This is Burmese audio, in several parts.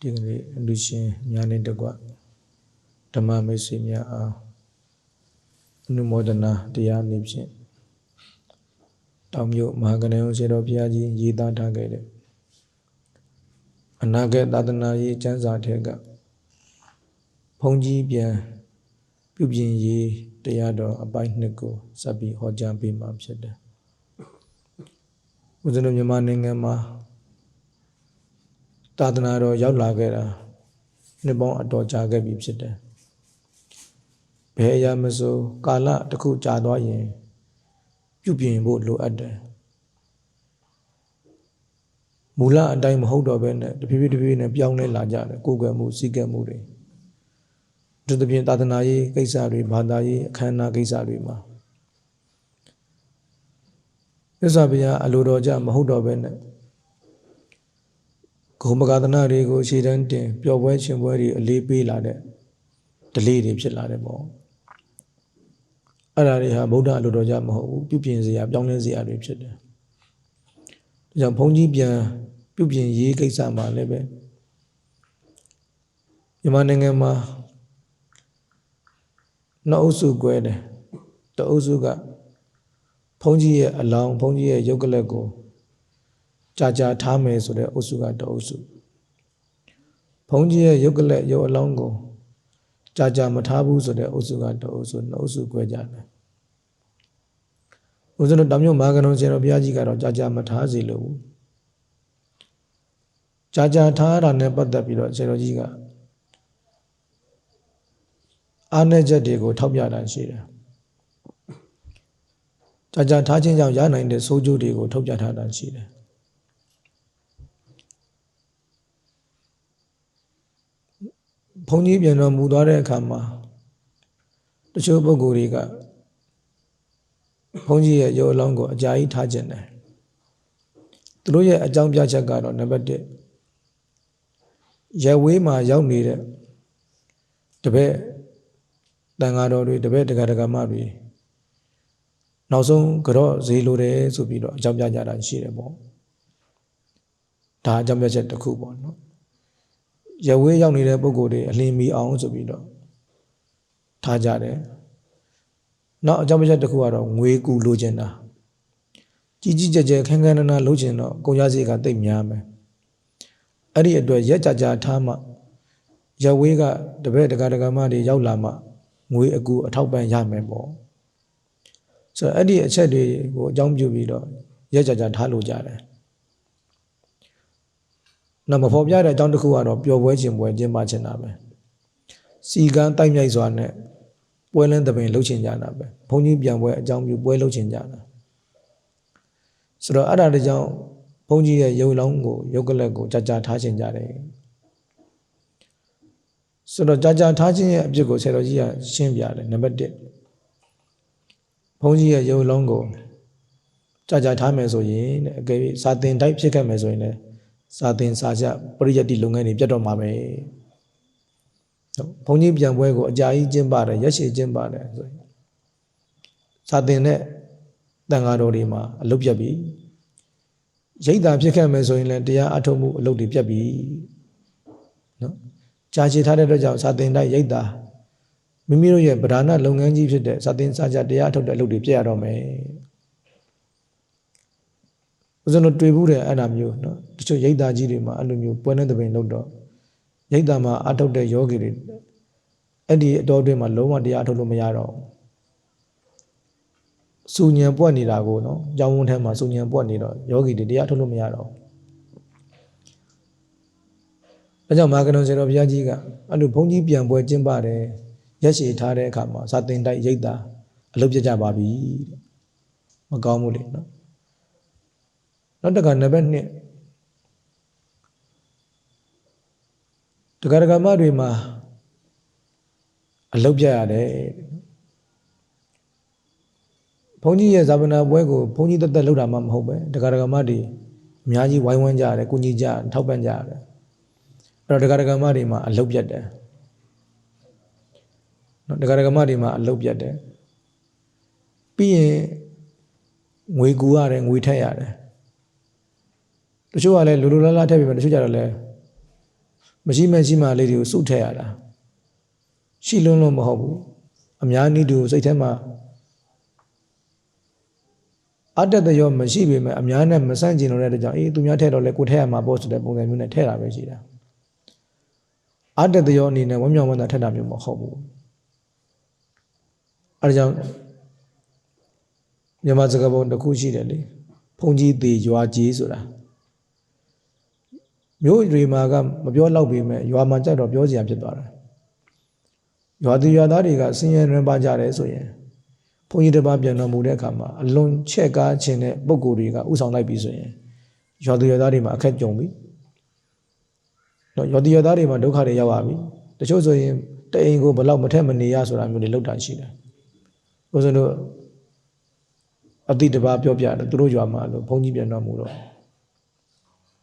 ဒီကနေ့လူရှင်များနဲ့တကွဓမ္မမိတ်ဆွေများအားအနုမောဒနာတရားနေဖြင့်တောင်မြို့မဟာကဏ္ဍဆရာတော်ဘုရားကြီးရေးသားထားခဲ့တဲ့အနာဂတ်သာသနာရေးကျမ်းစာထဲကဘုန်းကြီးပြန်ပြုပြင်ရေးတရားတော်အပိုင်းနှစ်ကိုစပ်ပြီးဟောကြားပေးမှာဖြစ်တယ်ဦးဇင်းတို့မြန်မာနိုင်ငံမှာ သာသနာတော်ရောက်လာခဲ့တာနှစ်ပေါင်းအတော်ကြာခဲ့ပြီဖြစ်တယ်။ဘယ်အရာမဆိုကာလတစ်ခုကြာသွားရင် ပြုပြင်ဖို့လိုအပ်တယ်။မူလအတိုင်းမဟုတ်တော့ဘဲနဲ့တဖြည်းဖြည်းတဖြည်းဖြည်းနဲ့ပြောင်းလဲလာကြတယ်ကိုယ်ကွယ်မှုစည်းကပ်မှုတွေသူတပြင်းသာသနာရေးကိစ္စတွေဘာသာရေးအခမ်းအနားကိစ္စတွေမှာသစ္စာဘုရားအလိုတော်ကြမဟုတ်တော့ဘဲနဲ့ ဂုံမဂသနာတွေကိုရှေ့တန်းတင်ပျော်ပွဲရှင်ပွဲတွေအလေးပေးလာတဲ့ဒလေးတွေဖြစ်လာတယ်ပေါ့အဲ့ဒါတွေဟာဗုဒ္ဓအလိုတော်ကြမဟုတ်ဘူးပြုပြင်စရာပြောင်းလဲစရာတွေဖြစ်တယ်ဒါကြောင့်ဘုန်းကြီးပြန်ပြုပြင်ရေးကိစ္စမှာလည်းပဲမြန်မာနိုင်ငံမှာနှစ်အုပ်စုကွဲတယ်တအုပ်စုကဘုန်းကြီးရဲ့အလောင်းဘုန်းကြီးရဲ့ရုပ်ကလပ်ကို ကြာကြာထားမယ်ဆိုတဲ့အုပ်စုကတအုပ်စုဘုန်းကြီးရဲ့ရုပ်ကလက်ရုပ်အလောင်းကိုကြာကြာမထားဘူးဆိုတဲ့အုပ်စုကတအုပ်စုနှစ်အုပ်စု꿰ကြတယ်ဦးဇင်းတို့တောင်မြုပ်မာကနုံဆရာတော်ဘုရားကြီးကတော့ကြာကြာမထားစေလို့ဘူးကြာကြာထားတာနဲ့ပတ်သက်ပြီးတော့ဆရာတော်ကြီးကအားနည်းချက်တွေကိုထောက်ပြတာရှိတယ်ကြာကြာထားခြင်းကြောင့်ရနိုင်တဲ့ဆိုးကျိုးတွေကိုထောက်ပြထားတာရှိတယ် ဘုန်းကြီးပြန်တော်မူသွားတဲ့အခါမှာတချို့ပုဂ္ဂိုလ်တွေကဘုန်းကြီးရဲ့ရုပ်အလောင်းကိုအကြာကြီးထားခြင်းတယ်သူတို့ရဲ့အကြောင်းပြချက်ကတော့နံပါတ်1ရဝေးမှာရောက်နေတဲ့တပည့်တန်ဃာတော်တွေတပည့်တက္ကဒကမတွေနောက်ဆုံးကြော့ဈေးလိုတယ်ဆိုပြီးတော့အကြောင်းပြကြတာရှိတယ်ပေါ့ဒါအကြောင်းပြချက်တစ်ခုပေါ့နော် ရဝေးရောက်နေတဲ့ပုံကိုယ်တွေအလင်းမီအောင်ဆိုပြီးတော့ထားကြတယ်နောက်အကြောင်းပြချက်တစ်ခုကတော့ငွေကူလိုချင်တာကြီးကြီးကျယ်ကျယ်ခန်းခန်းနာနာလိုချင်တော့ကုန်ရစရိတ်ကတိတ်များမယ်အဲ့ဒီအတွက်ရက်ကြကြထားမှရဝေးကတပည့်တက္ကဒကမတွေရောက်လာမှငွေအကူအထောက်ပံ့ရမယ်ပေါ့ဆိုတော့အဲ့ဒီအချက်တွေကိုအကြောင်းပြုပြီးတော့ရက်ကြကြထားလို့ကြတယ် နောက်မဖော်ပြတဲ့အကြောင်းတစ်ခုကတော့ပျော်ပွဲခြင်းပွဲကျင်းပခြင်းတာပဲစီကန်းတိုက်မြိုက်စွာနဲ့ပွဲလန်းတပင်လှုပ်ချင်ကြတာပဲဘုန်းကြီးပြန်ပွဲအကြောင်းပြုပွဲလှုပ်ချင်ကြတာဆိုတော့အဲ့ဒါတကြောင့်ဘုန်းကြီးရဲ့ရုပ်လောင်းကိုရုပ်ကလပ်ကိုကြာကြာထားချင်ကြတယ်ဆိုတော့ကြာကြာထားခြင်းရဲ့အဖြစ်ကိုဆရာတော်ကြီးကရှင်းပြတယ်နံပါတ်1ဘုန်းကြီးရဲ့ရုပ်လောင်းကိုကြာကြာထားမယ်ဆိုရင်တဲ့အကယ်၍စာသင်တိုက်ဖြစ်ခဲ့မယ်ဆိုရင်လည်း စာသင်စာချပရိယတ်တိလုပ်ငန်းတွေပြတ်တော့မှာပဲဘုန်းကြီးပြန်ပွဲကိုအကြာကြီးကျင်းပါတယ်ရက်ရှည်ကျင်းပါတယ်ဆိုရင်စာသင်တဲ့တန်ဃာတော်တွေမှာအလုပ်ပြတ်ပြီရိတ်တာဖြစ်ခဲ့မယ်ဆိုရင်လည်းတရားအထုတ်မှုအလုပ်တွေပြတ်ပြီနော်ကြာရှည်ထားတဲ့အတွက်ကြောင့်စာသင်တိုက်ရိတ်တာမိမိတို့ရဲ့ဗဒါနလုပ်ငန်းကြီးဖြစ်တဲ့စာသင်စာချတရားထုတ်တဲ့အလုပ်တွေပြတ်ရတော့မယ် ဦးဇင်းတို့တွေ့ဘူးတယ်အဲ့ဒါမျိုးနော်တချို့ရိတ်တာကြီးတွေမှာအဲ့လိုမျိုးပွဲနဲ့တပင်လုပ်တော့ရိတ်တာမှာအထုတ်တဲ့ယောဂီတွေအဲ့ဒီအတော်အတွင်းမှာလုံးဝတရားထုတ်လို့မရတော့စူညံပွက်နေတာကိုနော်ကြောင်းဝန်းထဲမှာစူညံပွက်နေတော့ယောဂီတွေတရားထုတ်လို့မရတော့အဲကြောင့်မာကနုံစေတော်ဘုရားကြီးကအဲ့လိုဘုန်းကြီးပြန်ပွဲကျင်းပါတယ်ရက်ရှည်ထားတဲ့အခါမှာစာတင်တိုက်ရိတ်တာအလုပ်ပြကြပါပြီတဲ့မကောင်းဘူးလေနော် နောက်တကနံပါတ်1တက္ကရာမတွေမှာအလုတ်ပြရတယ်ဘုန်းကြီးရဲ့ဇာပနာပွဲကိုဘုန်းကြီးတက်တက်လှုပ်တာမှမဟုတ်ပဲတက္ကရာမတွေအများကြီးဝိုင်းဝန်းကြရတယ်ကိုကြီးကြထောက်ပံ့ကြရတယ်အဲ့တော့တက္ကရာမတွေမှာအလုတ်ပြတ်တယ်နော်တက္ကရာမတွေမှာအလုတ်ပြတ်တယ်ပြီးရင်ငွေကူရတယ်ငွေထက်ရတယ် တချို့ကလည်းလူလူလားလားထည့်ပြီးမှတချို့ကြတော့လည်းမမရှိမရှိမှလေးတွေကိုစုထည့်ရတာရှိလွန်းလို့မဟုတ်ဘူးအများနည်းတူစိတ်ထဲမှာအတ္တတရောမရှိပေမဲ့အများနဲ့မဆန့်ကျင်လို့တဲ့အတွက်ကြောင့်အေးသူများထည့်တော့လေကိုထည့်ရမှာပေါ့ဆိုတဲ့ပုံစံမျိုးနဲ့ထည့်တာပဲရှိတာအတ္တတရောအနေနဲ့ဝမ်းမြောက်ဝမ်းသာထည့်တာမျိုးမဟုတ်ဘူးအဲဒါကြောင့်မြန်မာစကားပုံတစ်ခုရှိတယ်လေဘုံကြီးသေးရွာကြီးဆိုတာ မျိုးတွေမှာကမပြောတော့ပေမဲ့ရွာမှာကြတော့ပြောစရာဖြစ်သွားတယ်ရွာသူရွာသားတွေကဆင်းရဲရင်းပါကြတယ်ဆိုရင်ဘုန်းကြီးတစ်ပါးပြန်တော်မူတဲ့အခါမှာအလွန်ချက်ကားခြင်းတဲ့ပုံကိုယ်တွေကဥဆောင်လိုက်ပြီဆိုရင်ရွာသူရွာသားတွေမှာအခက်ကြုံပြီနော်ရွာသူရွာသားတွေမှာဒုက္ခတွေရောက်ရပြီတချို့ဆိုရင်တအိမ်ကိုဘလောက်မထက်မနေရဆိုတာမျိုးတွေလောက်တာရှိတယ်ဘုရားတို့အတိတပါပြောပြတယ်သူတို့ရွာမှာလို့ဘုန်းကြီးပြန်တော်မူတော့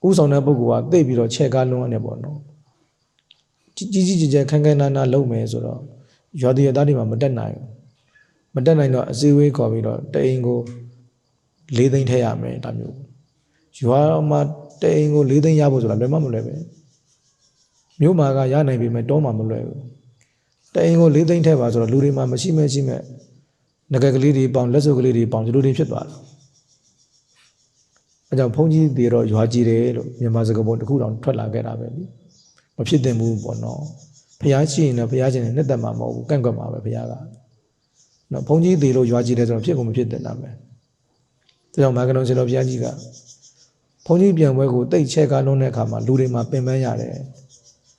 ဥဆောင်တဲ့ပုဂ္ဂိုလ်ကသိပြီးတော့ချက်ကားလွန်းနေပေါ့နော်ကြီးကြီးကြီးကျယ်ခန်းခန်းနာနာလုပ်မယ်ဆိုတော့ရွာတရသားတွေမှာမတက်နိုင်ဘူးမတက်နိုင်တော့အစည်းအဝေးခေါ်ပြီးတော့တအိမ်ကို၄သိန်းထည့်ရမယ်ဒါမျိုးရွာမှာတအိမ်ကို၄သိန်းရဖို့ဆိုတာလွယ်မမလွယ်ပဲမြို့မှာကရနိုင်ပြီမဲ့တောမှာမလွယ်ဘူးတအိမ်ကို၄သိန်းထည့်ပါဆိုတော့လူတွေမှာမရှိမဲ့ရှိမဲ့ငကကလေးတွေပေါင်လက်စုပ်ကလေးတွေပေါင်ဒီလိုတွေဖြစ်သွားတယ် အဲကြောင့်ဘုန်းကြီးတွေတော့ရွာကြည်တယ်လို့မြန်မာစကားပုံတစ်ခုတောင်ထွက်လာခဲ့တာပဲလीမဖြစ်သင့်ဘူးပေါ့နော်ဖះရှိရင်တော့ဖះရှင်နဲ့နှစ်သက်မှာမဟုတ်ဘူးကန့်ကွက်မှာပဲဖះကနော်ဘုန်းကြီးတွေလို့ရွာကြည်တယ်ဆိုတော့ဖြစ်ကုန်မဖြစ်သင့်တာပဲဒါကြောင့်မာကလုံးရှင်တော်ဘုရားကြီးကဘုန်းကြီးပြန်ပွဲကိုတိတ်ချဲကားလုံးတဲ့အခါမှာလူတွေမှာပင်ပန်းရတယ်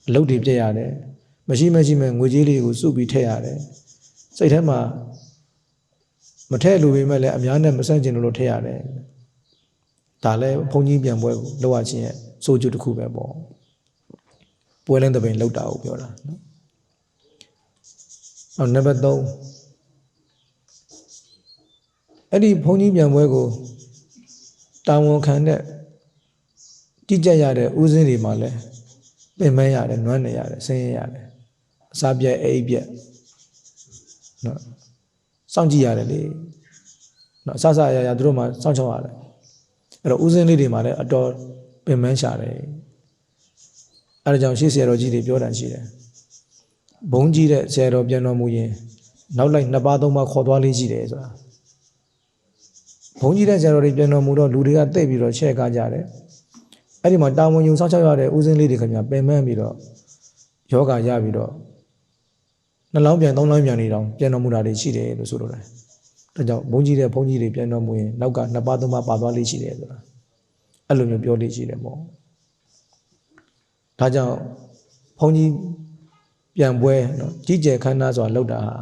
အလုပ်တွေပြည့်ရတယ်မရှိမရှိမဲ့ငွေကြေးလေးကိုစုပြီးထည့်ရတယ်စိတ်ထဲမှာမထည့်လို့ပေမဲ့လည်းအများနဲ့မဆန့်ကျင်လို့ထည့်ရတယ် ဒါလည်းဘုန်းကြီးပြန်ပွဲကိုလောက်ရချင်းရဲ့စိုးကျတစ်ခုပဲပေါ့ပွဲလင်းတပင်လောက်တာကိုပြောတာနော်အော်နံပါတ်3အဲ့ဒီဘုန်းကြီးပြန်ပွဲကိုတာဝန်ခံတဲ့ကြည်ကြက်ရတဲ့ဦးစင်းတွေမှာလဲပင်မရတယ်နွမ်းနေရတယ်ဆင်းရဲရတယ်အစာပြက်အိပ်ပြက်နော်စောင့်ကြည့်ရတယ်လေနော်အဆဆအရာရာသူတို့မှစောင့်ချောက်ရတယ် အဲ့တော့ဦးစင်းလေးတွေမှာလည်းအတော်ပင်မရှာတယ်အဲဒါကြောင့်ရှေ့ဆရာတော်ကြီးတွေပြောတာရှိတယ်ဘုံကြီးတဲ့ဆရာတော်ပြန်တော်မူရင်နောက်လိုက်နှစ်ပါးသုံးပါးခေါ်သွားလေးရှိတယ်ဆိုတာဘုံကြီးတဲ့ဆရာတော်တွေပြန်တော်မူတော့လူတွေကတိတ်ပြီးတော့ချဲ့ကားကြတယ်အဲ့ဒီမှာတာဝန်ယူစောင့်ရှောက်ရတဲ့ဦးစင်းလေးတွေခင်ဗျပင်မပြီးတော့ယောဂရပြီးတော့နှလောင်းပြန်သုံးလောင်းပြန်နေတော့ပြန်တော်မူတာတွေရှိတယ်လို့ဆိုလိုတယ် ဒါကြောင့်ဘုံကြီးတဲ့ဘုံကြီးတွေပြန်တော်မူရင်နောက်ကနှစ်ပါးသုံးပါးပါသွားလေးရှိတယ်ဆိုတာအဲ့လိုမျိုးပြောလေးရှိတယ်ပေါ့ဒါကြောင့်ဘုန်းကြီးပြန်ပွဲနော်ကြီးကျယ်ခမ်းနားစွာလောက်တာဟာ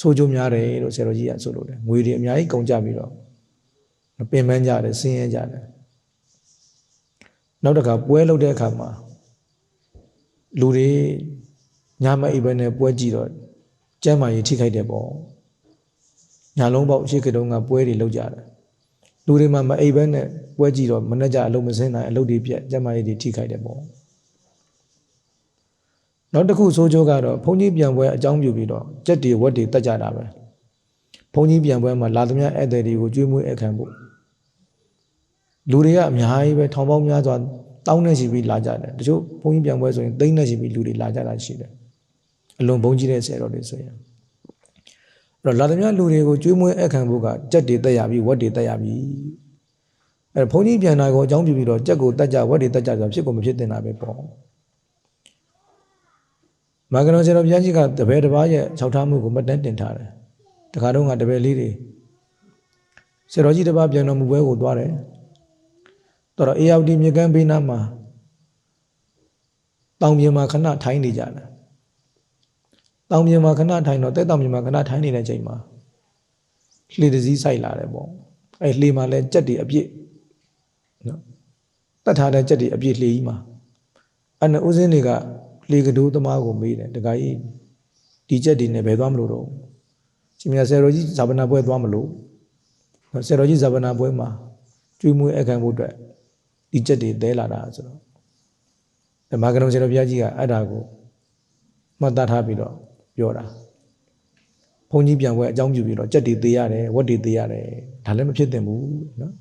ဆိုးကျိုးများတယ်လို့ဆရာတော်ကြီးကဆိုလို့တယ်ငွေတွေအများကြီးကုန်ကြပြီးတော့ပင်ပန်းကြတယ်ဆင်းရဲကြတယ်နောက်တစ်ခါပွဲလုပ်တဲ့အခါမှာလူတွေညမအိပ်ဘဲနဲ့ပွဲကြည့်တော့ကျမ်းမာရေးထိခိုက်တယ်ပေါ့ ညာလုံးပေါက်ရှိကတုံးကပွဲတွေလုပ်ကြတယ်လူတွေမှာမအိပ်ဘဲနဲ့ပွဲကြည့်တော့မနှက်ကြအလုံးမစင်းနိုင်အလုပ်တွေပြက်ကျမကြီးတွေထိခိုက်တယ်ပေါ့နောက်တစ်ခုဆိုးကျိုးကတော့ဘုန်းကြီးပြန်ပွဲအကြောင်းပြုပြီးတော့ကြက်တွေဝက်တွေတက်ကြတာပဲဘုန်းကြီးပြန်ပွဲမှာလာသမျှဧည့်သည်တွေကိုကြွေးမွေးအခမ်းဖို့လူတွေကအများကြီးပဲထောင်ပေါင်းများစွာတောင်းနေရှိပြီးလာကြတယ်တချို့ဘုန်းကြီးပြန်ပွဲဆိုရင်သိန်းနဲ့ရှိပြီးလူတွေလာကြတာရှိတယ်အလွန်ဘုန်းကြီးတဲ့ဆရာတော်တွေဆိုရင်အဲ့ တော့လာသမျှလူတွေကိုကြွေးမွေးအခမ်းဖို့ကကြက်တွေတက်ရပြီဝက်တွေတက်ရပြီအဲ့ဘုန်းကြီးပြန်လာကိုအကြောင်းပြုပြီးတော့ကြက်ကိုတက်ကြဝက်တွေတက်ကြဆိုတာဖြစ်ကုန်မဖြစ်တင်တာပဲပေါ့မာကနောဆရာတော်ဘုရားကြီးကတပည့်တစ်ပါးရဲ့ခြောက်ထားမှုကိုမတန်းတင်ထားတယ်တခါတော့ကတပည့်လေးတွေဆရာတော်ကြီးတစ်ပါးပြန်တော်မူပွဲကိုသွားတယ်တော်တော့အေယောက်ဒီမြေကမ်းဘေးနားမှာတောင်ပြင်မှာခဏထိုင်းနေကြတယ် တောင်ပြင်မှာခဏထိုင်တော့တဲ့တောင်ပြင်မှာခဏထိုင်နေတဲ့ချိန်မှာလှေတစည်းဆိုင်လာတယ်ပေါ့အဲလှေမှာလဲကြက်တွေအပြည့်နော်တတ်ထားတဲ့ကြက်တွေအပြည့်လှေကြီးမှာအဲ့နဲ့ဦးစင်းတွေကလေကဒိုးသမားကိုမေးတယ်တခါကြီးဒီကြက်တွေနဲ့ဘယ်သွားမလို့တော့ရှင်မြတ်ဆရာတော်ကြီးဇာပနာပွဲသွားမလို့ဆရာတော်ကြီးဇာပနာပွဲမှာကျွေးမွေးအခမ်းဖို့အတွက်ဒီကြက်တွေတဲလာတာဆိုတော့ဓမ္မကရုံဆရာတော်ဘုရားကြီးကအဲ့ဒါကိုမှတ်သားထားပြီးတော့ ပြောတာဘုန်းကြီးပြန်ပွဲအကြောင်းပြုပြီးတော့ကြက်တွေသေးရတယ်ဝက်တွေသေးရတယ်ဒါလည်းမဖြစ်သင့်ဘူးနော်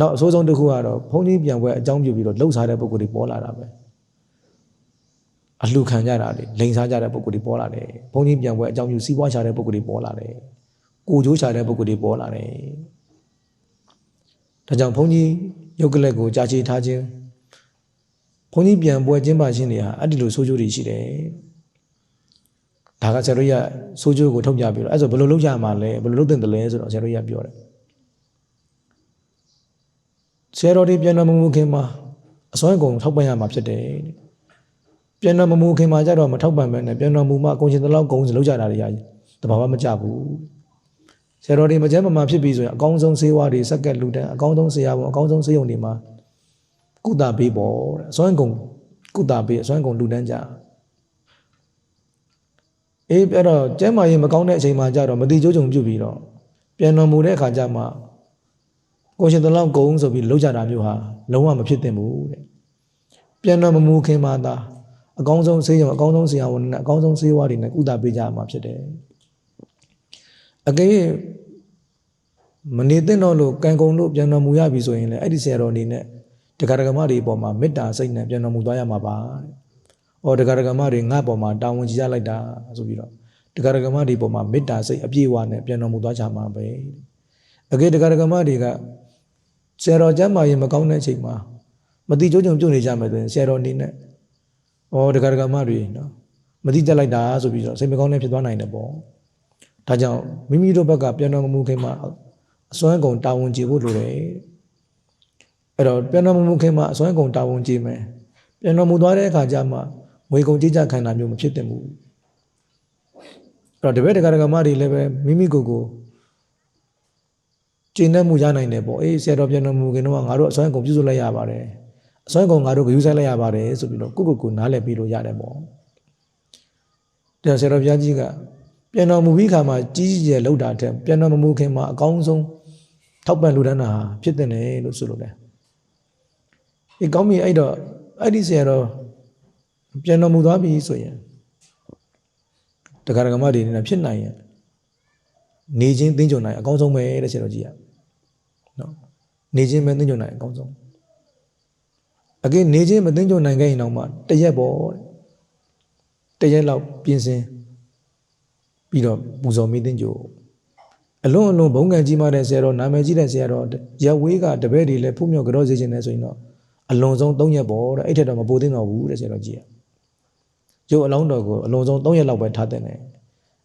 နောက်အဆိုးဆုံးတစ်ခုကတော့ဘုန်းကြီးပြန်ပွဲအကြောင်းပြုပြီးတော့လှုပ်ရှားတဲ့ပုံကိုယ်တွေပေါ်လာတာပဲအလှခံကြတာလေလိန်စားကြတဲ့ပုံကိုယ်တွေပေါ်လာတယ်ဘုန်းကြီးပြန်ပွဲအကြောင်းပြုစီးပွားရှာတဲ့ပုံကိုယ်တွေပေါ်လာတယ်ကိုကြိုးရှာတဲ့ပုံကိုယ်တွေပေါ်လာတယ်ဒါကြောင့်ဘုန်းကြီးရုပ်ကလက်ကိုကြာချီထားခြင်းဘုန်းကြီးပြန်ပွဲကျင်းပခြင်းတွေဟာအဲ့ဒီလိုဆိုးကျိုးတွေရှိတယ် ဒါကဆရာတို့ရဆိုးကျိုးကိုထုတ်ပြပြီးတော့အဲ့ဆိုဘယ်လိုလုပ်ကြမှာလဲဘယ်လိုလုပ်တင်တယ်လဲဆိုတော့ဆရာတို့ရပြောတယ်ဆရာတော်ဒီပြန်တော်မမူခင်မှာအစွမ်းကုန်ထောက်ပံ့ရမှာဖြစ်တယ်ပြန်တော်မမူခင်မှာကြတော့မထောက်ပံ့ပဲနဲ့ပြန်တော်မူမှအကုန်ချင်းတလောက်ကုန်စလောက်ကြတာတွေရတဘာဝမကြဘူးဆရာတော်ဒီမကျမ်းမမှာဖြစ်ပြီးဆိုရင်အကောင်းဆုံးဆေးဝါးတွေစက်ကက်လူတန်းအကောင်းဆုံးဆရာပေါ်အကောင်းဆုံးဆေးရုံတွေမှာကုသပေးပေါ်တဲ့အစွမ်းကုန်ကုသပေးအစွမ်းကုန်လူတန်းကြ အေးအဲ့တော့ကျမ်းမာရေးမကောင်းတဲ့အချိန်မှာကြတော့မတိကျုံကြုံပြုတ်ပြီးတော့ပြန်တော်မူတဲ့အခါကျမှကိုရှင်တလောက်ကုန်းဆိုပြီးလောက်ကြတာမျိုးဟာလုံးဝမဖြစ်သင့်ဘူးတဲ့ပြန်တော်မမူခင်မှာသာအကောင်းဆုံးဆေးရုံအကောင်းဆုံးဆရာဝန်နဲ့အကောင်းဆုံးဆေးဝါးတွေနဲ့ကုသပေးကြရမှာဖြစ်တယ်အကယ်၍မနေသင့်တော့လို့ကံကုန်လို့ပြန်တော်မူရပြီဆိုရင်လည်းအဲ့ဒီဆရာတော်အနေနဲ့တက္ကရာကမတွေပေါ်မှာမေတ္တာစိတ်နဲ့ပြန်တော်မူသွားရမှာပါတဲ့။ အော်တက္ကရာကမတွေငါ့ပေါ်မှာတာဝန်ကြီးရလိုက်တာဆိုပြီးတော့တက္ကရာကမတွေပေါ်မှာမေတ္တာစိတ်အပြည့်အဝနဲ့ပြန်တော်မူသွားကြမှာပဲ။အကယ်တက္ကရာကမတွေကဆရာတော်ကျမ်းမာရင်မကောင်းတဲ့အချိန်မှာမတိကျုံကြုံပြုတ်နေကြမယ်ဆိုရင်ဆရာတော်အနေနဲ့အော်တက္ကရာကမတွေနော်မတိတက်လိုက်တာဆိုပြီးတော့စိတ်မကောင်းတဲ့ဖြစ်သွားနိုင်တယ်ပေါ့။ဒါကြောင့်မိမိတို့ဘက်ကပြန်တော်မမူခင်မှာအစွမ်းကုန်တာဝန်ကျေဖို့လိုတယ်အဲ့တော့ပြန်တော်မမူခင်မှာအစွမ်းကုန်တာဝန်ကျေမယ်ပြန်တော်မူသွားတဲ့အခါကျမှ ငွေကုန်ကြေးကြခံတာမျိုးမဖြစ်သင့်ဘူးအဲ့တော့တပည့်တက္ကရာကမတွေလည်းပဲမိမိကိုယ်ကိုကျင့်တတ်မှုရနိုင်တယ်ပေါ့အေးဆရာတော်ပြန်တော်မူခင်တော့ငါတို့အစွမ်းကုန်ပြုစုလိုက်ရပါတယ်အစွမ်းကုန်ငါတို့ဂရုစိုက်လိုက်ရပါတယ်ဆိုပြီးတော့ကိုယ့်ကိုယ်ကိုနားလည်ပြီးလို့ရတယ်ပေါ့ဒါဆရာတော်ဘုရားကြီးကပြန်တော်မူပြီးခါမှာကြီးကြီးကျယ်လောက်တာတဲ့ပြန်တော်မမူခင်မှာအကောင်းဆုံးထောက်ပံ့လူဒန်းတာဖြစ်တဲ့တယ်လို့ဆိုလို့တယ်ဒီကောင်းပြီအဲ့တော့အဲ့ဒီဆရာတော် ပြန်တော်မူသွားပြီဆိုရင်တက္ကရာကမတွေနဲ့ဖြစ်နိုင်ရင်နေချင်းသိကြုံနိုင်အကောင်းဆုံးပဲတဲ့ဆရာတော်ကြီးကနော်နေချင်းပဲသိကြုံနိုင်အကောင်းဆုံးအကေနေချင်းမသိကြုံနိုင်ခဲ့ရင်တော့မှတရက်ပေါ့တရက်လောက်ပြင်ဆင်ပြီးတော့ပူဇော်မိသိကြုံအလွန်အလွန်ဘုံကံကြီးမားတဲ့ဆရာတော်နာမည်ကြီးတဲ့ဆရာတော်ရဝေးကတပည့်တွေလည်းဖုမြော်ကြောစေခြင်းနဲ့ဆိုရင်တော့အလွန်ဆုံး3ရက်ပေါ့တဲ့အဲ့ထက်တော့မပိုသင့်တော့ဘူးတဲ့ဆရာတော်ကြီးက ကျိုးအလောင်းတော်ကိုအလွန်ဆုံး3ရက်လောက်ပဲထားတဲ့နဲ့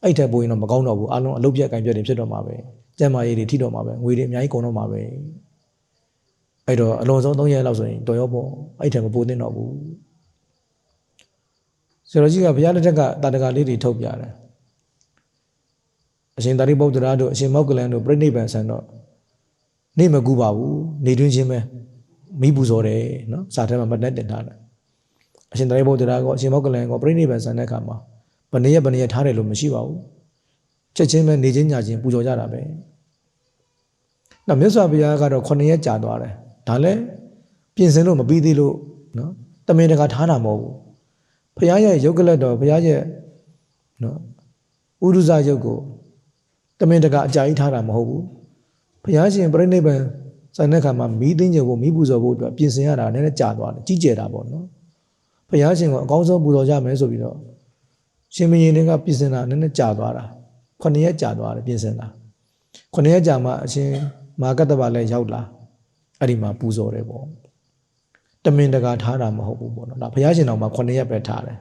အဲ့ထက်ပိုရင်တော့မကောင်းတော့ဘူးအလုံးအလုတ်ပြက်ကံပြက်တွေဖြစ်တော့မှာပဲကျမ်းမာရေးတွေထိတော့မှာပဲငွေတွေအများကြီးကုန်တော့မှာပဲအဲ့တော့အလွန်ဆုံး3ရက်လောက်ဆိုရင်တော်ရောပေါ့အဲ့ထက်မပိုသင့်တော့ဘူးဆရာတော်ကြီးကဘုရားလက်ထက်ကတာတကာလေးတွေထုတ်ပြတယ်အရှင်သာရိပုတ္တရာတို့အရှင်မောက္ကလန်တို့ပြိဋိဘံဆန်တော့နေမကူပါဘူးနေတွင်းချင်းပဲမိပူဇော်တယ်နော်စာထဲမှာမတက်တင်ထားတယ် အရှင်သာရိပုတ္တရာကအရှင်မောက္ကလန်ကပြိဋိဘံဆန်တဲ့အခါမှာဘယ်နည်းဘယ်နည်းထားတယ်လို့မရှိပါဘူးချက်ချင်းပဲနေချင်းညချင်းပူဇော်ကြတာပဲနောက်မြတ်စွာဘုရားကတော့9ရက်ကြာသွားတယ်ဒါလည်းပြင်ဆင်လို့မပြီးသေးလို့နော်တမင်တကာထားတာမဟုတ်ဘူးဘုရားရဲ့ယုတ်ကလတ်တော်ဘုရားရဲ့နော်ဥဒုဇယုတ်ကိုတမင်တကာအကြာကြီးထားတာမဟုတ်ဘူးဘုရားရှင်ပြိဋိဘံဆိုင်တဲ့ခါမှာမီးသိမ်းကြဖို့မီးပူဇော်ဖို့အတွက်ပြင်ဆင်ရတာနည်းနည်းကြာသွားတယ်ကြီးကျယ်တာပေါ့နော် ဘုရားရှင်ကအကောင်းဆုံးပူဇော်ကြမယ်ဆိုပြီးတော့ရှင်မင်းတွေကပြင်ဆင်တာနည်းနည်းကြာသွားတာခုနှစ်ရက်ကြာသွားတယ်ပြင်ဆင်တာခုနှစ်ရက်ကြာမှအရှင်မာကတ္တဗလည်းရောက်လာအဲ့ဒီမှာပူဇော်တယ်ပေါ့တမင်တကာထားတာမဟုတ်ဘူးပေါ့နော်ဒါဘုရားရှင်တော်မှာခုနှစ်ရက်ပဲထားတယ်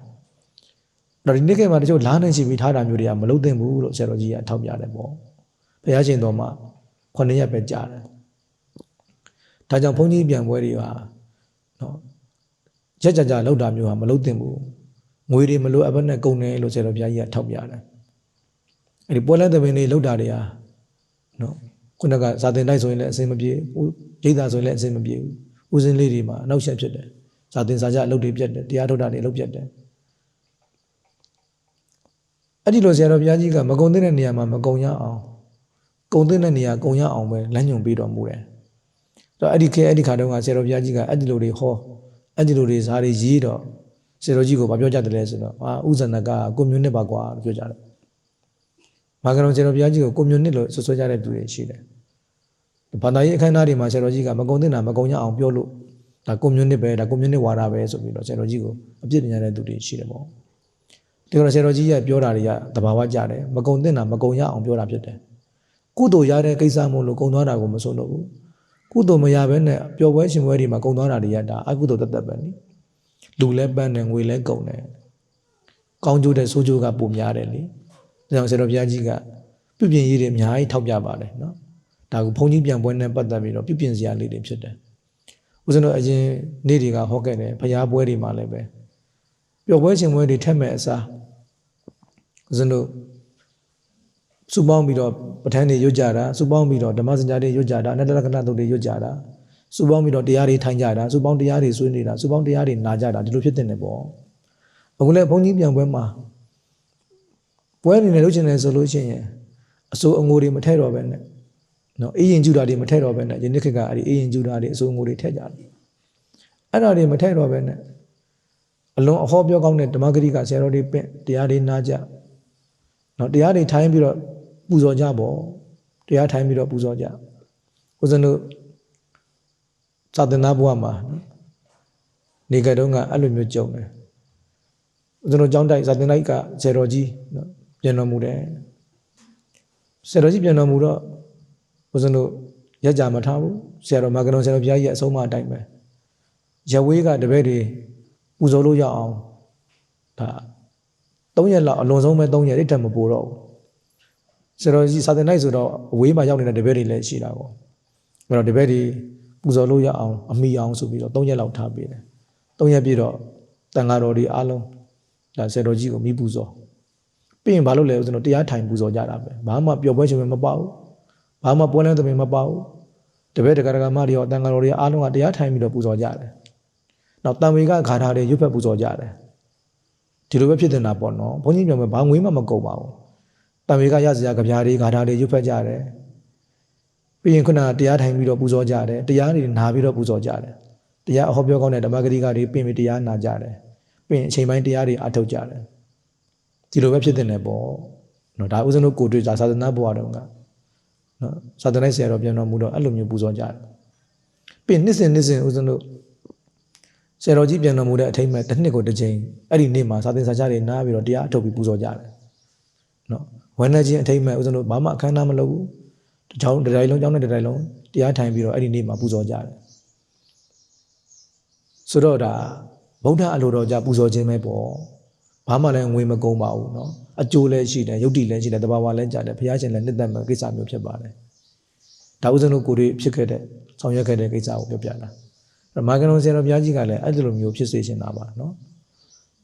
တော့ဒီနေ့ကမှတချို့လားနေရှိပြီးထားတာမျိုးတွေကမလုပ်သင့်ဘူးလို့ဆရာတော်ကြီးကထောက်ပြတယ်ပေါ့ဘုရားရှင်တော်မှာခုနှစ်ရက်ပဲကြာတယ်ဒါကြောင့်ဘုန်းကြီးပြန်ပွဲတွေဟာနော် ရက်ကြကြလောက်တာမျိုးဟာမလုပ်သင့်ဘူးငွေတွေမလိုအပ်ဘဲနဲ့ကုန်တယ်လို့ဆရာတော်ဘုရားကြီးကထောက်ပြတယ်အဲ့ဒီပွဲလန်းသဘင်တွေလောက်တာတွေဟာနော်ခုနကဇာတင်တိုက်ဆိုရင်လည်းအစင်မပြေရိတ်တာဆိုရင်လည်းအစင်မပြေဘူးဦးစင်းလေးတွေမှာအနောက်ရှက်ဖြစ်တယ်ဇာတင်စာကြအလုပ်တွေပြတ်တယ်တရားထုတ်တာတွေအလုပ်ပြတ်တယ်အဲ့ဒီလိုဆရာတော်ဘုရားကြီးကမကုံတဲ့နေရာမှာမကုံရအောင်ကုံတဲ့နေရာကုံရအောင်ပဲလမ်းညွန်ပေးတော်မူတယ်။တော့အဲ့ဒီခေအဲ့ဒီခါတုန်းကဆရာတော်ဘုရားကြီးကအဲ့ဒီလိုတွေဟော အဲ့ဒီလိုတွေဇာတွေရေးတော့ဆရာတော်ကြီးကိုဗာပြောကြတယ်လဲဆိုတော့အာဥဇဏကကိုမျိုးနစ်ပါကွာလို့ပြောကြတယ်။မာကရုံဆရာတော်ဘုရားကြီးကိုကိုမျိုးနစ်လို့ဆွဆွဲကြတဲ့သူတွေရှိတယ်။ဘာသာရေးအခမ်းအနားတွေမှာဆရာတော်ကြီးကမကုံတင်တာမကုံရအောင်ပြောလို့ဒါကွန်မြူနစ်ပဲဒါကွန်မြူနစ်ဝါဒပဲဆိုပြီးတော့ဆရာတော်ကြီးကိုအပြစ်တင်ရတဲ့သူတွေရှိတယ်ပေါ့ဒီကတော့ဆရာတော်ကြီးရဲ့ပြောတာတွေကတဘာဝကြတယ်မကုံတင်တာမကုံရအောင်ပြောတာဖြစ်တယ်ကုသိုလ်ရတဲ့ကိစ္စမို့လို့ကုံသွားတာကိုမဆုံးတော့ဘူး ကုသိုလ်မရဘဲနဲ့ပျော်ပွဲရှင်ပွဲတွေမှာကုံသွားတာတွေကဒါအကုသိုလ်တသက်ပဲနိလူလဲပန်းတယ်ငွေလဲကုန်တယ်ကောင်းကျိုးတဲ့ဆိုးကျိုးကပိုများတယ်လေဒါကြောင့်ဆရာတော်ဘုရားကြီးကပြုပြင်ရေးတွေအများကြီးထောက်ပြပါတယ်နော်ဒါကဘုန်းကြီးပြန်ပွဲနဲ့ပတ်သက်ပြီးတော့ပြုပြင်စရာလေးတွေဖြစ်တယ်။ဦးဇင်းတို့အရင်နေ့တွေကဟောခဲ့တယ်ဖရားပွဲတွေမှာလည်းပဲပျော်ပွဲရှင်ပွဲတွေထက်မဲ့အစားဦးဇင်းတို့ စုပေါင်းပြီးတော့ပဋ္ဌာန်းတွေရွတ်ကြတာစုပေါင်းပြီးတော့ဓမ္မစကြာတွေရွတ်ကြတာအနတ္တလက္ခဏာတုတ်တွေရွတ်ကြတာစုပေါင်းပြီးတော့တရားတွေထိုင်ကြတာစုပေါင်းတရားတွေဆွေးနေတာစုပေါင်းတရားတွေနာကြတာဒီလိုဖြစ်တဲ့နေပေါ့အခုလည်းဘုန်းကြီးပြန်ပွဲမှာပွဲအနေနဲ့လုပ်ချင်တယ်ဆိုလို့ရှိရင်အစိုးအငိုတွေမထည့်တော့ပဲနဲ့နော်အေးရင်ကျူတာတွေမထည့်တော့ဘဲနဲ့ယနေ့ခေတ်ကအဲ့ဒီအေးရင်ကျူတာတွေအစိုးငိုတွေထည့်ကြတယ်အဲ့ဒါတွေမထည့်တော့ဘဲနဲ့အလုံးအဟောပြောကောင်းတဲ့ဓမ္မဂရိကဆရာတော်တွေပင့်တရားတွေနာကြနော်တရားတွေထိုင်ပြီးတော့ ပူဇော်ကြပေါ့တရားထိုင်ပြီးတော့ပူဇော်ကြဦးဇင်းတို့သာသနာ့ဘဝမှာနော်နေကြတော့ကအဲ့လိုမျိုးကြုံတယ်ဦးဇင်းတို့ကျောင်းတိုက်သာသနာ့ကဆရာတော်ကြီးနော်ပြန်တော်မူတယ်ဆရာတော်ကြီးပြန်တော်မူတော့ဦးဇင်းတို့ရက်ကြမထားဘူးဆရာတော်မာကရုံဆရာတော်ဘုရားကြီးရဲ့အဆုံးအမအတိုင်းပဲရဝေးကတပည့်တွေပူဇော်လို့ရအောင်ဒါ၃ရက်လောက်အလွန်ဆုံးပဲ၃ရက်အိတ်တက်မပိုတော့ဘူး ဆရာတော်ကြီးစာသင်နိုင်ဆိုတော့အဝေးမှာရောက်နေတဲ့တပည့်တွေလည်းရှိတာပေါ့အဲ့တော့တပည့်တွေပူဇော်လို့ရအောင်အမိအောင်ဆိုပြီးတော့၃ရက်လောက်ထားပေးတယ်၃ရက်ပြည့်တော့တန်ဃာတော်တွေအားလုံးဒါဆရာတော်ကြီးကိုမိပူဇော်ပြီးရင်ဘာလို့လဲဦးဇင်းတို့တရားထိုင်ပူဇော်ကြတာပဲဘာမှပျော်ပွဲရှင်မမပေါ့ဘူးဘာမှပွဲလန်းသမင်မပေါ့ဘူးတပည့်တက္ကရာမတွေရောတန်ဃာတော်တွေအားလုံးကတရားထိုင်ပြီးတော့ပူဇော်ကြတယ်။နောက်တန်ဝေကခါထားတွေရွတ်ဖက်ပူဇော်ကြတယ်။ဒီလိုပဲဖြစ်နေတာပေါ့နော်။ဘုန်းကြီးပြောမယ်ဘာငွေမှမကုန်ပါဘူး။ တန်ဝေကရစရာကြပြားတွေခါထားတွေရွတ်ဖက်ကြတယ်။ပြီးရင်ခုနကတရားထိုင်ပြီးတော့ပူဇော်ကြတယ်။တရားတွေနာပြီးတော့ပူဇော်ကြတယ်။တရားအဟောပြောကောင်းတဲ့ဓမ္မဂရိကတွေပြင်ပြီးတရားနာကြတယ်။ပြီးရင်အချိန်ပိုင်းတရားတွေအထုတ်ကြတယ်။ဒီလိုပဲဖြစ်တဲ့ပေါ့။နော်ဒါဥစဉ်တို့ကိုတွေ့ကြသာသနာ့ဘဝတုန်းကနော်စာတနိုင်ဆရာတော်ပြန်တော်မူတော့အဲ့လိုမျိုးပူဇော်ကြတယ်ပြီးနှစ်စဉ်နှစ်စဉ်ဦးဇင်းတို့ဆရာတော်ကြီးပြန်တော်မူတဲ့အထိမ်းမဲ့တစ်နှစ်ကိုတစ်ချိန်အဲ့ဒီနေ့မှာစာသင်စာချတွေနားပြီးတော့တရားအထုတ်ပြီးပူဇော်ကြတယ်နော် ဝမ်းနေခြင်းအထိမ်းမဲ့ဦးဇင်းတို့ဘာမှအခမ်းအနားမလုပ်ဘူးတကြောင်တစ်တိုင်းလုံးကြောင်းနဲ့တစ်တိုင်းလုံးတရားထိုင်ပြီးတော့အဲ့ဒီနေ့မှာပူဇော်ကြတယ်ဆိုတော့ဒါဗုဒ္ဓအလိုတော်ကြပူဇော်ခြင်းပဲပေါ့ဘာမှလည်းငွေမကုန်ပါဘူးเนาะအကျိုးလည်းရှိတယ်ယုတ်တိလည်းရှိတယ်တဘာဝလည်းကြတယ်ဘုရားရှင်လည်းနှစ်သက်မဲ့ကိစ္စမျိုးဖြစ်ပါတယ်ဒါဥစဉ်တို့ကိုယ်တွေဖြစ်ခဲ့တဲ့ဆောင်ရွက်ခဲ့တဲ့ကိစ္စကိုပြောပြတာအဲ့မာကရွန်ဆရာတော်ဘုရားကြီးကလည်းအဲ့ဒီလိုမျိုးဖြစ်စေချင်တာပါเนาะ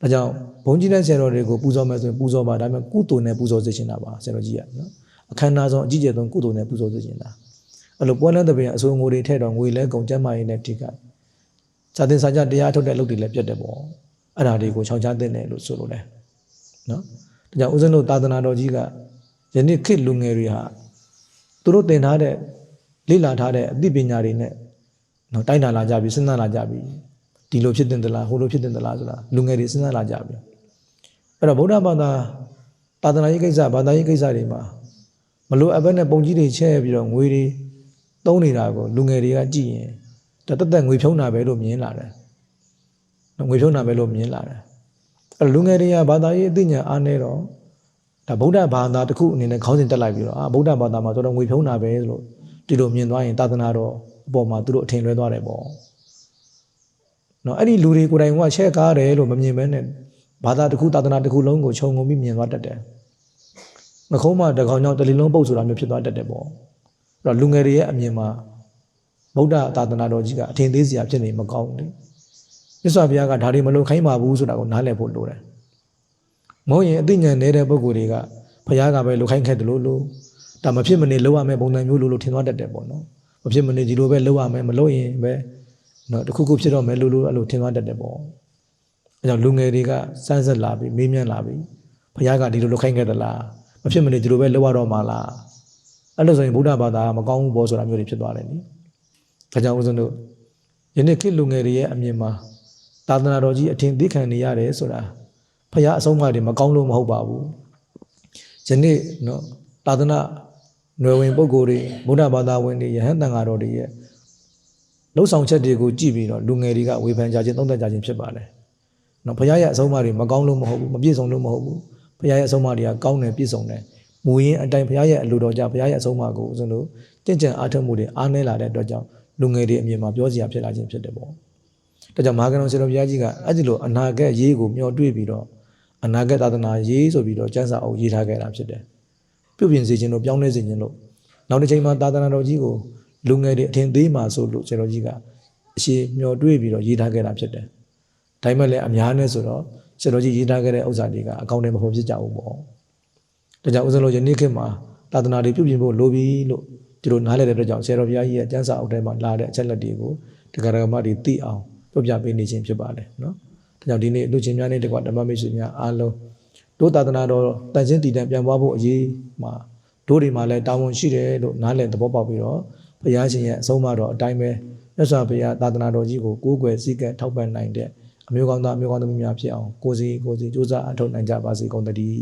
ဒါကြောင့်ဘုန်းကြီးတဲ့ဆရာတော်တွေကိုပူဇော်မယ်ဆိုရင်ပူဇော်ပါဒါပေမဲ့ကုသိုလ်နဲ့ပူဇော်စေချင်တာပါဆရာတော်ကြီးကနော်အခမ်းအနားဆုံးအကြီးကျယ်ဆုံးကုသိုလ်နဲ့ပူဇော်စေချင်တာအဲ့လိုပွဲလန်းတဲ့ပင်အစိုးငွေတွေထည့်တော့ငွေလဲကုန်ကျမ်းမာရေးနဲ့တိကစာသင်စာကြတရားထုတ်တဲ့အလုပ်တွေလည်းပြတ်တယ်ပေါ့အဲ့ဒါတွေကိုချောင်ချသင့်တယ်လို့ဆိုလိုတယ်နော်ဒါကြောင့်ဦးဇင်းတို့သာသနာတော်ကြီးကယနေ့ခေတ်လူငယ်တွေဟာသူတို့သင်ထားတဲ့လေ့လာထားတဲ့အသိပညာတွေနဲ့နော်တိုက်တာလာကြပြီစဉ်းစားလာကြပြီ ဒီလိုဖြစ်တင်သလားဟိုလိုဖြစ်တင်သလားဆိုတာလူငယ်တွေစဉ်းစားလာကြပြီအဲ့တော့ဗုဒ္ဓဘာသာသာသနာရေးကိစ္စဘာသာရေးကိစ္စတွေမှာမလိုအပ်ဘဲနဲ့ပုံကြီးတွေချဲ့ပြီးတော့ငွေတွေသုံးနေတာကိုလူငယ်တွေကကြည့်ရင်ဒါတက်တက်ငွေဖြုံးတာပဲလို့မြင်လာတယ်ငွေဖြုံးတာပဲလို့မြင်လာတယ်အဲ့လူငယ်တွေကဘာသာရေးအသိဉာဏ်အားနေတော့ဒါဗုဒ္ဓဘာသာတစ်ခုအနေနဲ့ခေါင်းစဉ်တက်လိုက်ပြီးတော့အာဗုဒ္ဓဘာသာမှာဆိုတော့ငွေဖြုံးတာပဲလို့ဒီလိုမြင်သွားရင်သာသနာတော်အပေါ်မှာသူတို့အထင်လွဲသွားတယ်ပေါ့ နော်အဲ့ဒီလူတွေကိုယ်တိုင်ကရှက်ကားတယ်လို့မမြင်ဘဲနဲ့ဘာသာတစ်ခုသာသနာတစ်ခုလုံးကိုခြုံငုံပြီးမြင်သွားတတ်တယ်ငခုံးမတကောင်ကြောင့်တလီလုံးပုတ်ဆိုတာမျိုးဖြစ်သွားတတ်တယ်ပေါ့အဲ့တော့လူငယ်တွေရဲ့အမြင်မှာဗုဒ္ဓသာသနာတော်ကြီးကအထင်သေးစရာဖြစ်နေမကောင်းဘူးလေမြတ်စွာဘုရားကဒါတွေမလုပ်ခိုင်းပါဘူးဆိုတာကိုနားလည်ဖို့လိုတယ်မဟုတ်ရင်အသိဉာဏ်နေတဲ့ပုဂ္ဂိုလ်တွေကဘုရားကပဲလုပ်ခိုင်းခဲ့တယ်လို့လို့ဒါမဖြစ်မနေလုပ်ရမယ့်ပုံစံမျိုးလို့လို့ထင်သွားတတ်တယ်ပေါ့နော်မဖြစ်မနေဒီလိုပဲလုပ်ရမယ်မလုပ်ရင်ပဲ နော်တခုခုဖြစ်တော့မယ်လို့လို့အဲ့လိုထင်သွားတတ်တယ်ပေါ့အဲကြောင့်လူငယ်တွေကစမ်းဆက်လာပြီးမေးမြန်းလာပြီးဘုရားကဒီလိုလုပ်ခိုင်းခဲ့သလားမဖြစ်မနေဒီလိုပဲလုပ်ရတော့မှာလားအဲ့လိုဆိုရင်ဗုဒ္ဓဘာသာကမကောင်းဘူးပေါ့ဆိုတာမျိုးတွေဖြစ်သွားတယ်နိဒါကြောင့်ဦးဇင်းတို့ယနေ့ခေတ်လူငယ်တွေရဲ့အမြင်မှာသာသနာတော်ကြီးအထင်သိခံနေရတယ်ဆိုတာဖခင်အဆုံးအမတွေမကောင်းလို့မဟုတ်ပါဘူးယနေ့နော်သာသနာနွယ်ဝင်ပုဂ္ဂိုလ်တွေဗုဒ္ဓဘာသာဝင်တွေယဟန်တန်ဃာတော်တွေရဲ့ လှုပ်ဆောင်ချက်တွေကိုကြည့်ပြီးတော့လူငယ်တွေကဝေဖန်ကြခြင်းသုံးသပ်ကြခြင်းဖြစ်ပါတယ်။နော်ဘုရားရဲ့အဆုံးအမတွေမကောင်းလို့မဟုတ်ဘူးမပြည့်စုံလို့မဟုတ်ဘူး။ဘုရားရဲ့အဆုံးအမတွေကကောင်းတယ်ပြည့်စုံတယ်။မူရင်းအတိုင်းဘုရားရဲ့အလိုတော်ကြဘုရားရဲ့အဆုံးအမကိုဦးဇင်းတို့တင့်ကြံအားထုတ်မှုတွေအားနည်းလာတဲ့အတွက်ကြောင့်လူငယ်တွေအမြင်မှာပြောစရာဖြစ်လာခြင်းဖြစ်တယ်ပေါ့။ဒါကြောင့်မဟာကဏ္ဍဆရာတော်ဘုရားကြီးကအဲ့ဒီလိုအနာဂတ်ရေးကိုမျှော်တွေ့ပြီးတော့အနာဂတ်သာသနာရေးဆိုပြီးတော့ကျမ်းစာအုပ်ရေးထားခဲ့တာဖြစ်တယ်။ပြုပြင်စေခြင်းလို့ပြောင်းလဲစေခြင်းလို့နောက်တစ်ချိန်မှာသာသနာတော်ကြီးကို လူငယ်တွေအထင်သေးမှာဆိုလို့ဆရာတော်ကြီးကအရှိမျှော်တွေ့ပြီးတော့ရေးထားခဲ့တာဖြစ်တယ်။ဒါပေမဲ့လည်းအများနဲ့ဆိုတော့ဆရာတော်ကြီးရေးထားခဲ့တဲ့ဥစ္စာတွေကအကောင့်ထဲမပေါ်ဖြစ်ကြဘူးပေါ့။ဒါကြောင့်ဦးဇင်းတို့ယနေ့ခေတ်မှာသာသနာတွေပြုပြင်ဖို့လိုပြီလို့ဒီလိုနားလည်တဲ့အတွက်ကြောင့်ဆရာတော်ဘုရားကြီးရဲ့ကျမ်းစာအုပ်ထဲမှာလာတဲ့အချက်လက်တွေကိုတရားဓမ္မတွေသိအောင်ပြောပြပေးနေခြင်းဖြစ်ပါတယ်နော်။ဒါကြောင့်ဒီနေ့လူချင်းများနဲ့တကွဓမ္မမိတ်ဆွေများအားလုံးတို့သာသနာတော်တန်ရှင်းတည်တံ့ပြန်ပွားဖို့အရေးမှာတို့တွေမှာလည်းတာဝန်ရှိတယ်လို့နားလည်သဘောပေါက်ပြီးတော့ ဘုရားရှင်ရဲ့အဆုံးအမတော်အတိုင်းပဲမြတ်စွာဘုရားသာသနာတော်ကြီးကိုကိုးကွယ်စည်းကပ်ထောက်ပံ့နိုင်တဲ့အမျိုးကောင်းသားအမျိုးကောင်းသမီးများဖြစ်အောင်ကိုယ်စီကိုယ်စီစူးစမ်းအထောက်နိုင်ကြပါစေကုန်သတည်း